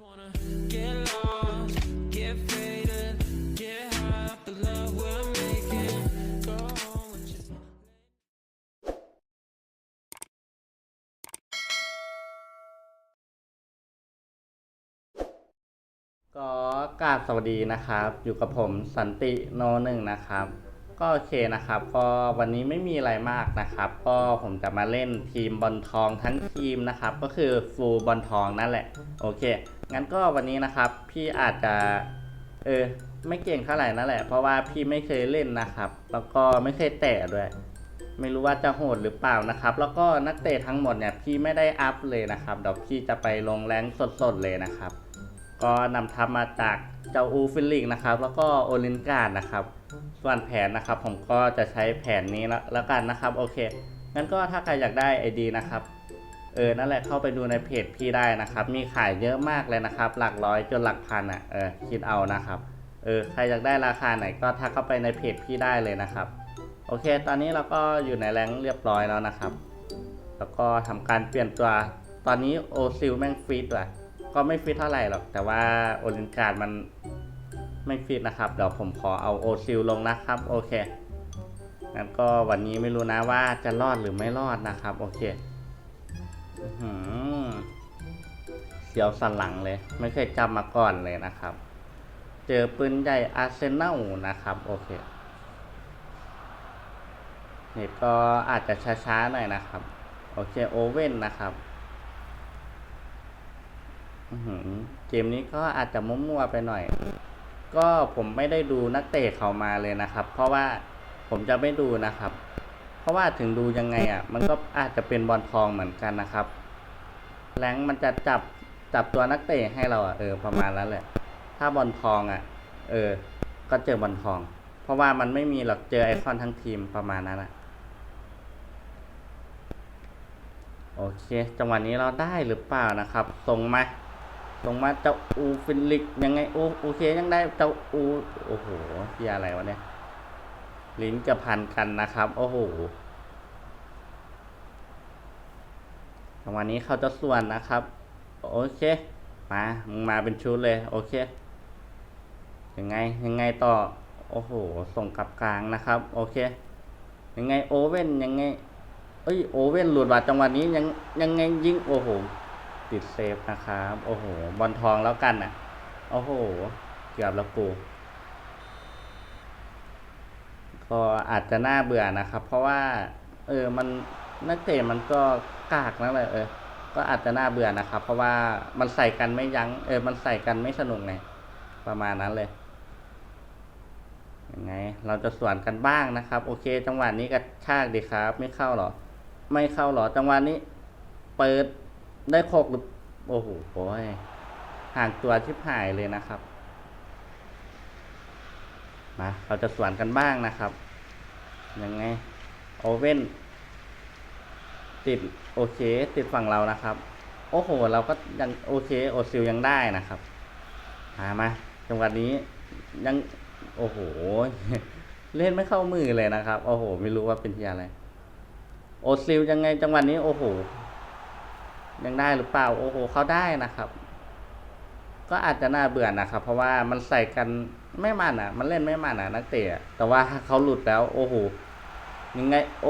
ก็กราบสวัสดีนะครับ อยู่กับผมสันติโนหนึ่งนะครับ ก็โอเคนะครับ ก็วันนี้ไม่มีอะไรมากนะครับ ก็ผมจะมาเล่นทีมบอลทองทั้งทีมนะครับ ก็คือฟูลบอลทองนั่นแหละ โอเค งั้นก็วันนี้นะครับพี่อาจจะ เออ ไม่เก่งเท่าไหร่นั่นแหละ เพราะว่าพี่ไม่เคยเล่นนะครับ แล้วก็ไม่เคยแตะด้วย ไม่รู้ว่าจะโหดหรือเปล่านะครับ แล้วก็นักเตะทั้งหมดเนี่ยพี่ไม่ได้อัพเลยนะครับเดี๋ยวพี่จะไปลงแรงสดๆเลยนะครับ ก็นำทัพมาจากเจ้าอูฟิลลิกนะครับ แล้วก็โอลินการ์ดนะครับ ส่วนแผนนะครับ ผมก็จะใช้แผนนี้แล้วกันนะครับ โอเคงั้นก็ถ้าใครอยากได้ไอดีนะครับ เออนั่นแหละเข้าไปดูในเพจพี่ได้นะครับ มีขายเยอะมากเลยนะครับ หลักร้อยจนหลักพันอะเออคิดเอานะครับเออใครอยากได้ราคาไหนก็ทักเข้าไปในเพจพี่ได้เลยนะครับ โอเค ตอนนี้เราก็อยู่ในแรงเรียบร้อยแล้วนะครับ แล้วก็ทำการเปลี่ยนตัวตอนนี้โอซิลแม่งฟีดว่ะก็ไม่ฟิตเท่าไหร่หรอก แต่ว่าโอลินการ์ดมันไม่ฟิตนะครับเดี๋ยวผมขอเอาโอซิลลงนะครับโอเคงั้นก็วันนี้ไม่รู้นะว่าจะรอดหรือไม่รอดนะครับ โอเค เสียวสันหลังเลย ไม่เคยจำมาก่อนเลยนะครับ เจอปืนใหญ่อาร์เซนอลนะครับ โอเคเน็ตก็อาจจะช้าๆหน่อยนะครับ โอเคโอเว่นนะครับเกมนี้ก็อาจจะมั่วๆไปหน่อย ก็ผมไม่ได้ดูนักเตะเขามาเลยนะครับ เพราะว่าผมจะไม่ดูนะครับ ราะว่าถึงดูยังไงอะ มันก็อาจจะเป็นบอลทองเหมือนกันนะครับ แรงมันจะจับจับตัวนักเตะให้เราอะเออประมาณนั้นแหละ ถ้าบอลทองอะ เออ ก็เจอบอลทอง เพราะว่ามันไม่มีหรอกเจอไอคอนทั้งทีมประมาณนั้นอะโอเค จังหวะนี้เราได้หรือเปล่านะครับ ส่งมาส่งมาเจ้าอูฟินลิกยังไงโอโอเคยังได้เจ้าอูโอ้โหเหียอะไรวะเนี่ยลิ้นจะพันกันนะครับ โอ้โห จังหวะนี้เขาจะส่วนนะครับ โอเค มามึงมาเป็นชุดเลย โอเค ยังไงยังไงต่อ โอ้โห ส่งกลับกลางนะครับ โอเค ยังไงโอเว่นยังไง เอ้ยโอเว่นหลุดว่ะจังหวะนี้ยังยังไงยิงโอ้โห ติดเซฟนะครับ โอ้โห บอลทองแล้วกันน่ะ โอ้โห เกือบแล้วกูก็อาจจะน่าเบื่อนะครับ เพราะว่า เออมัน นักเตะมันก็กากนั่นแหละเออ ก็อาจจะน่าเบื่อนะครับ เพราะว่ามันใส่กันไม่ยัง้งเออ มันใส่กันไม่สนุกไงประมาณนั้นเลยยังไง เราจะสวนกันบ้างนะครับ โอเค จังหวะนี้กระชากดีครับ ไม่เข้าหรอ ไม่เข้าหรอ จังหวะนี้ เปิดได้โคกหรือโอ้โหโอ้ยห่างตัวชิบหายเลยนะครับมาเราจะสวนกันบ้างนะครับยังไง โอเว่น ติดโอเค ติดฝั่งเรานะครับ โอ้โห เราก็ยังโอเคโอซิลยังได้นะครับมามาจังหวะนี้ยังโอ้โห เล่นไม่เข้ามือเลยนะครับ โอ้โห ไม่รู้ว่าเป็นที่อะไร โอซิลยังไงจังหวะนี้โอ้โห ยังได้หรือเปล่า โอ้โห เขาได้นะครับ ก็อาจจะน่าเบื่อนะครับ เพราะว่ามันใส่กันไม่มันอะ มันเล่นไม่มันอะ นักเตะอะแต่ว่าเขาหลุดแล้ว โอ้โหยังไงโอ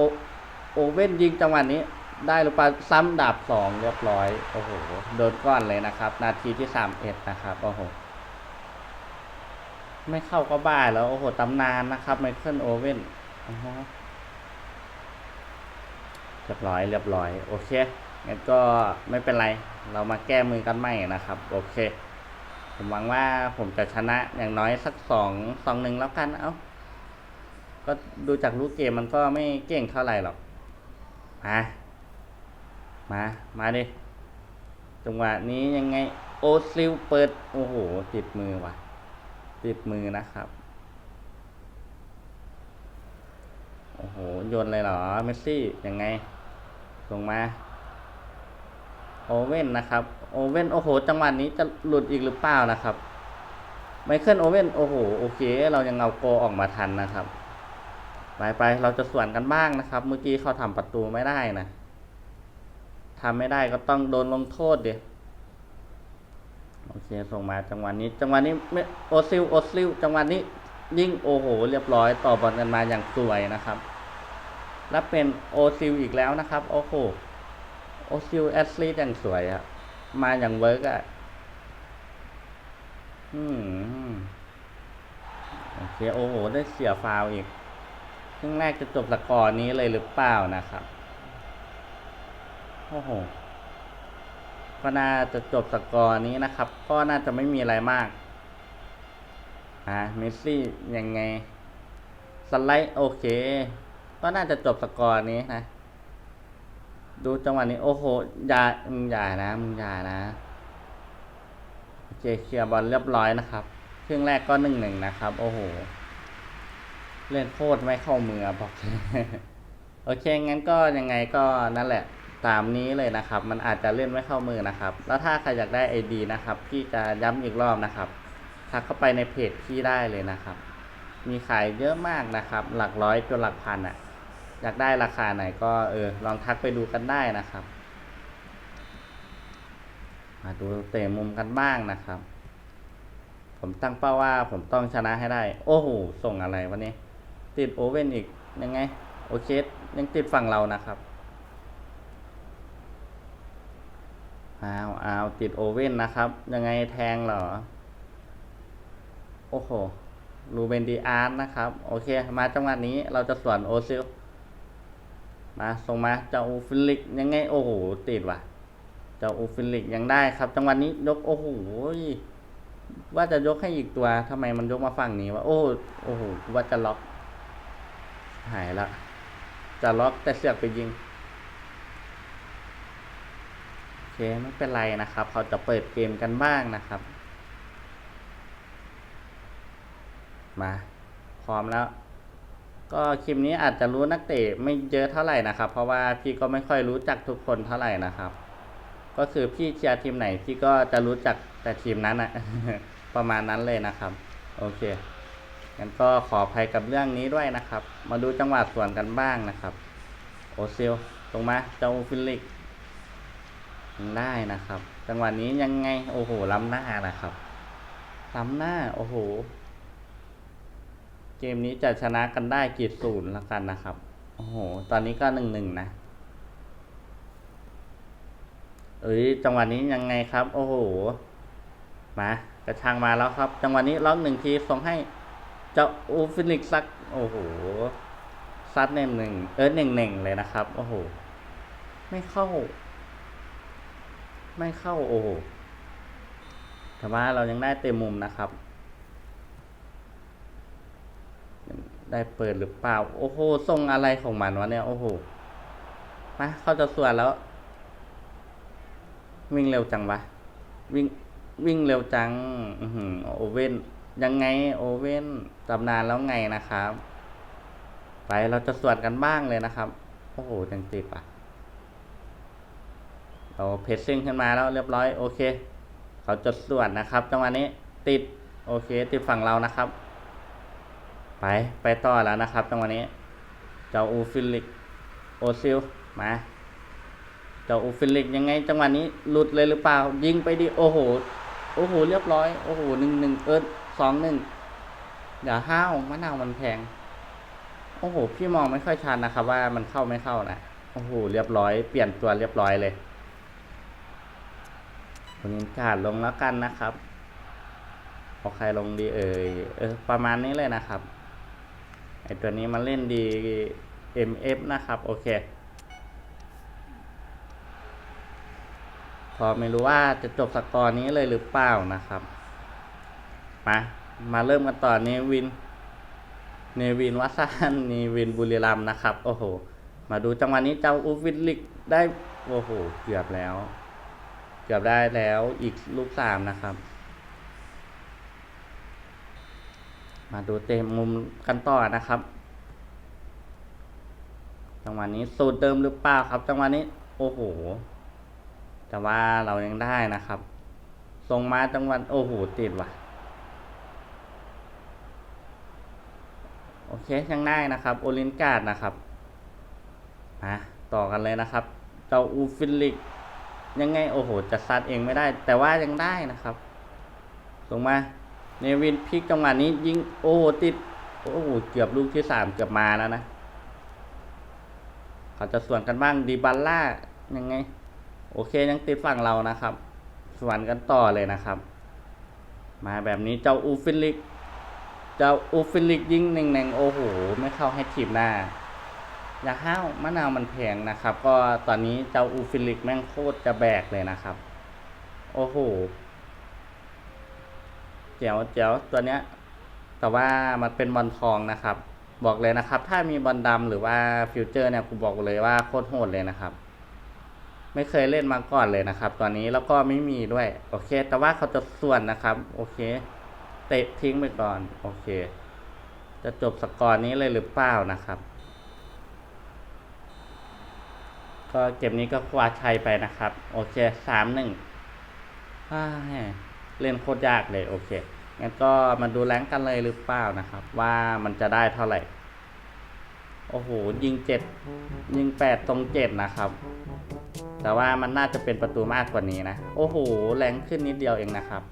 โอเว่นยิงจังหวะนี้ ได้หรือเปลาซ้ำดาบสองเรียบร้อย โอ้โห โดนก้อนเลยนะครับ นาทีที่สามเอ็ดนะครับ โอ้โห ไม่เข้าก็บ้าแล้ว โอ้โห ตำนานนะครับไมเคิลโอเว่นเรียบร้อย เรียบร้อย โอเค งั้นก็ไม่เป็นไร เรามาแก้มือกันใหม่นะครับ โอเค ผมหวังว่าผมจะชนะอย่างน้อยสักสองสองหนึ่งแล้วกัน เอ้า ก็ดูจากรูปเกมมันก็ไม่เก่งเท่าไหร่หรอกมา มา มาดิ จังหวะนี้ยังไง โอซิลเปิด โอ้โห ติดมือว่ะ ติดมือนะครับ โอ้โห โยนเลยเหรอ เมสซี่ ยังไงลงมา โอเว่นนะครับ โอเว่น โอ้โห จังหวะนี้จะหลุดอีกหรือเปล่านะครับ ไมเคิลโอเว่น โอ้โห โอเค เรายังเอาโกออกมาทันนะครับ ไปไป เราจะส่วนกันบ้างนะครับ เมื่อกี้เขาทำประตูไม่ได้นะ ทำไม่ได้ก็ต้องโดนลงโทษเดียโอเคส่งมาจังหวะนี้จังหวะนี้ไม่โอซิลโอซิลจังหวะนี้ยิ่งโอโห เรียบร้อยต่อบอลกันมาอย่างสวยนะครับและเป็นโอซิลอีกแล้วนะครับโอ้โหโอซิลแอสลีอย่างสวยอะมาอย่างเวิร์กอะอืมโอเคโอ้โหได้เสียฟาวอีกครึ่งแรกจะจบสกอร์นี้เลยหรือเปล่านะครับ โอ้โห ก็น่าจะจบสกอร์นี้นะครับ ก็น่าจะไม่มีอะไรมากอ่าเมสซี่ยังไง สไลด์โอเค ก็น่าจะจบสกอร์นี้นะ ดูจังหวะนี้โอ้โหอย่ามึงอย่านะมึงอย่านะโอเคเคลียร์บอลเรียบร้อยนะครับครึ่งแรกก็หนึ่งหนึ่งนะครับ โอ้โห เล่นโคตรไม่เข้ามือบอกโอเคงั้นก็ยังไงก็นั่นแหละ ตามนี้เลยนะครับ มันอาจจะเล่นไม่เข้ามือนะครับ แล้วถ้าใครอยากได้ไอดีนะครับ พี่จะย้ำอีกรอบนะครับทักเข้าไปในเพจพี่ได้เลยนะครับ มีขายเยอะมากนะครับ หลักร้อยจนหลักพันอะ่ะ อยากได้ราคาไหนก็เออลองทักไปดูกันได้นะครับ มาดูเตะมุมกันบ้างนะครับ ผมตั้งเป้าว่าผมต้องชนะให้ได้ โอ้โหส่งอะไรวะเนี่ยติดโอเว่นอีกยังไง โอเคยังติดฝั่งเรานะครับ อ้าวอ้าวติดโอเว่นนะครับ ยังไงแทงเหรอ โอ้โหรูเบนดีอาร์ตนะครับ โอเค มาจังหวะนี้เราจะสวนโอซิลมาส่งมาเจ้าอูฟิลิกยังไง โอ้โห ติดว่ะ เจ้าอูฟิลิกยังได้ครับ จังหวะนี้ยกโอ้โหว่าจะยกให้อีกตัวทำไมมันยกมาฝั่งนี้วะโอ้โอ้โหว่าจะล็อก หายละ จะล็อกแต่เสือกไปยิง โอ เคไม่เป็นไรนะครับ เขาจะเปิดเกมกันบ้างนะครับ มาพร้อมแล้ว ก็คลิปนี้อาจจะรู้นักเตะไม่เยอะเท่าไหร่นะครับ เพราะว่าพี่ก็ไม่ค่อยรู้จักทุกคนเท่าไหร่นะครับ ก็คือพี่เชียร์ทีมไหนพี่ก็จะรู้จักแต่ทีมนั้นอะประมาณนั้นเลยนะครับ โอเคงั้นก็ขออภัยกับเรื่องนี้ด้วยนะครับ มาดูจังหวะส่วนกันบ้างนะครับ โอเซลตรงมาเจ้าฟิลิก ได้นะครับ จังหวะนี้ยังไงโอ้โหล้ำหน้านะครับล้ำหน้าโอ้โห เกมนี้จะชนะกันได้กี่ศูนย์ละกันนะครับ โอ้โห ตอนนี้ก็หนึ่งหนึ่งนะ เอ้ยจังหวะนี้ยังไงครับ โอ้โห มากระชังมาแล้วครับ จังหวะนี้ล็อกหนึ่งทีส่งให้ เจ้าอูฟินิกซัก โอ้โหซัดหนึ่งหนึ่งเออหนึ่งหนึ่งเลยนะครับ โอ้โห ไม่เข้า ไม่เข้าโอ้โหแต่ว่าเรายังได้เต็มมุมนะครับ ได้เปิดหรือเปล่า โอ้โหส่งอะไรของมันวะเนี่ย โอ้โหมาเข้าจะส่วนแล้ว วิ่งเร็วจังวะ วิ่งวิ่งเร็วจัง อืโอเว่นยังไง โอเว่นตำนานแล้วไงนะครับ ไปเราจะสวดกันบ้างเลยนะครับ โอ้โหยังติดว่ะ เราเพสซิ่งขึ้นมาแล้วเรียบร้อยโอเค เขาจะสวดนะครับจังหวะนี้ติดโอเค ติดฝั่งเรานะครับ ไปไปต่อแล้วนะครับจังหวะนี้ เจ้าอูฟิลิกโอซิลมาเจ้าอูฟิลิกยังไง จังหวะนี้หลุดเลยหรือเปล่า ยิงไปดิโอ้โหโอ้โหเรียบร้อยโอ้โหหนึ่งหนึ่งเอิร์สองหนึ่งอย่าห้าวมะนาวมันแพงโอ้โห พี่มองไม่ค่อยชันนะครับ ว่ามันเข้าไม่เข้านะ โอ้โห เรียบร้อย เปลี่ยนตัวเรียบร้อยเลย คนนี้กาดลงแล้วกันนะครับเอาใครลงดีเอ่ยเออประมาณนี้เลยนะครับไอตัวนี้มันเล่นดี MF นะครับ โอเค พอไม่รู้ว่าจะจบสกอร์นี้เลยหรือเปล่านะครับ มา มาเริ่มกันต่อเนวิน เนวินวัสานเนวินบุรีรัมนะครับ โอ้โห มาดูจังหวะนี้เจ้าอูฟิลิกได้ โอ้โห เกือบแล้ว เกือบได้แล้วอีกลูกสามนะครับ มาดูเต็มมุมกันต่อนะครับจังหวะนี้สูตรเดิมหรือเปล่าครับจังหวะนี้โอ้โหแต่ว่าเรายังได้นะครับส่งมาจังหวะโอ้โหติดว่ะโอเคยังได้นะครับ โอลินการ์ดนะครับมาต่อกันเลยนะครับเจ้าอูฟิลิก ยังไงโอ้โหจะซัดเองไม่ได้ แต่ว่ายังได้นะครับลงมาเนวินพลิกจังหวะนี้ยิงโอ้ติดโอ้โหเกือบลูกที่สามเกือบมาแล้วนะเขาจะส่วนกันบ้างดีบัลล่ายังไง โอเคยังติดฝั่งเรานะครับส่วนกันต่อเลยนะครับ มาแบบนี้เจ้าอูฟิลิก เจ้าอูฟิลิกยิงหนึ่งหนึ่งโอ้โหไม่เข้าให้ทีมหน้า ย่าห้าวมะนาวมันแพงนะครับ ก็ตอนนี้เจ้าอูฟิลิกแม่งโคตรจะแบกเลยนะครับ โอ้โหเจ๋วเจ๋วตัวเนี้ย แต่ว่ามันเป็นบอลทองนะครับ บอกเลยนะครับ ถ้ามีบอลดำหรือว่าฟิวเจอร์เนี่ยกูบอกเลยว่าโคตรโหดเลยนะครับ ไม่เคยเล่นมาก่อนเลยนะครับ ตอนนี้แล้วก็ไม่มีด้วย โอเค แต่ว่าเขาจะส่วนนะครับ โอเค เตะทิ้งไปก่อน โอเค จะจบสกอร์นี้เลยหรือเปล่านะครับ ก็เกมนี้ก็คว้าชัยไปนะครับ โอเคสามหนึ่งเล่นโคตรยากเลยโอเคงั้นก็มาดูแรงกันเลยหรือเปล่านะครับ ว่ามันจะได้เท่าไหร่ โอ้โห ยิงเจ็ดยิงแปดตรงเจ็ดนะครับ แต่ว่ามันน่าจะเป็นประตูมากกว่านี้นะ โอ้โห แรงขึ้นนิดเดียวเองนะครับ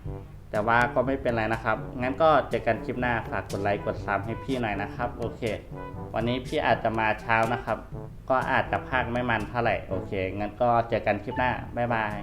แต่ว่าก็ไม่เป็นไรนะครับ งั้นก็เจอกันคลิปหน้า ฝากกดไลค์ กดซับให้พี่หน่อยนะครับ โอเค วันนี้พี่อาจจะมาเช้านะครับ ก็อาจจะพากไม่มันเท่าไหร่ โอเค งั้นก็เจอกันคลิปหน้า บ๊ายบาย